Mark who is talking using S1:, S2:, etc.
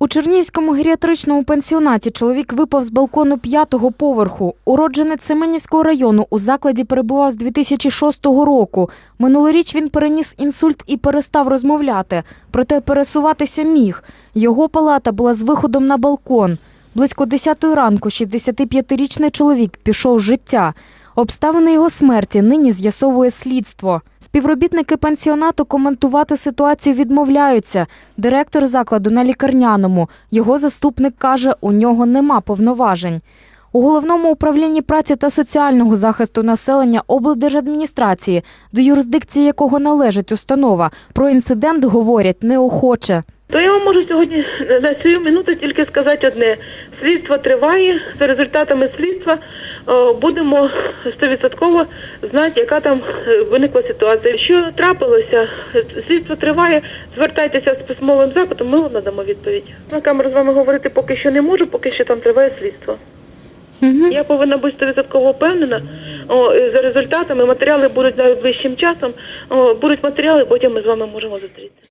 S1: У Чернівському геріатричному пансіонаті чоловік випав з балкону п'ятого поверху. Уродженець Семенівського району у закладі перебував з 2006 року. Минулоріч він переніс інсульт і перестав розмовляти, проте пересуватися міг. Його палата була з виходом на балкон. Близько 10 ранку 65-річний чоловік пішов життя. Обставини його смерті нині з'ясовує слідство. Співробітники пансіонату коментувати ситуацію відмовляються. Директор закладу на лікарняному. Його заступник каже, у нього нема повноважень. У головному управлінні праці та соціального захисту населення облдержадміністрації, до юрисдикції якого належить установа, про інцидент говорять неохоче.
S2: То я вам можу сьогодні на цю минуту тільки сказати одне: слідство триває. За результатами слідства е, будемо стовідсотково знати, яка там е, виникла ситуація. Що трапилося, слідство триває. Звертайтеся з письмовим запитом, ми вам надамо відповідь. На камеру з вами говорити поки що не можу, поки що там триває слідство. Я повинна бути стовідсотково впевнена. О, е, за результатами матеріали будуть найближчим часом. О, будуть матеріали, потім ми з вами можемо зустрітися.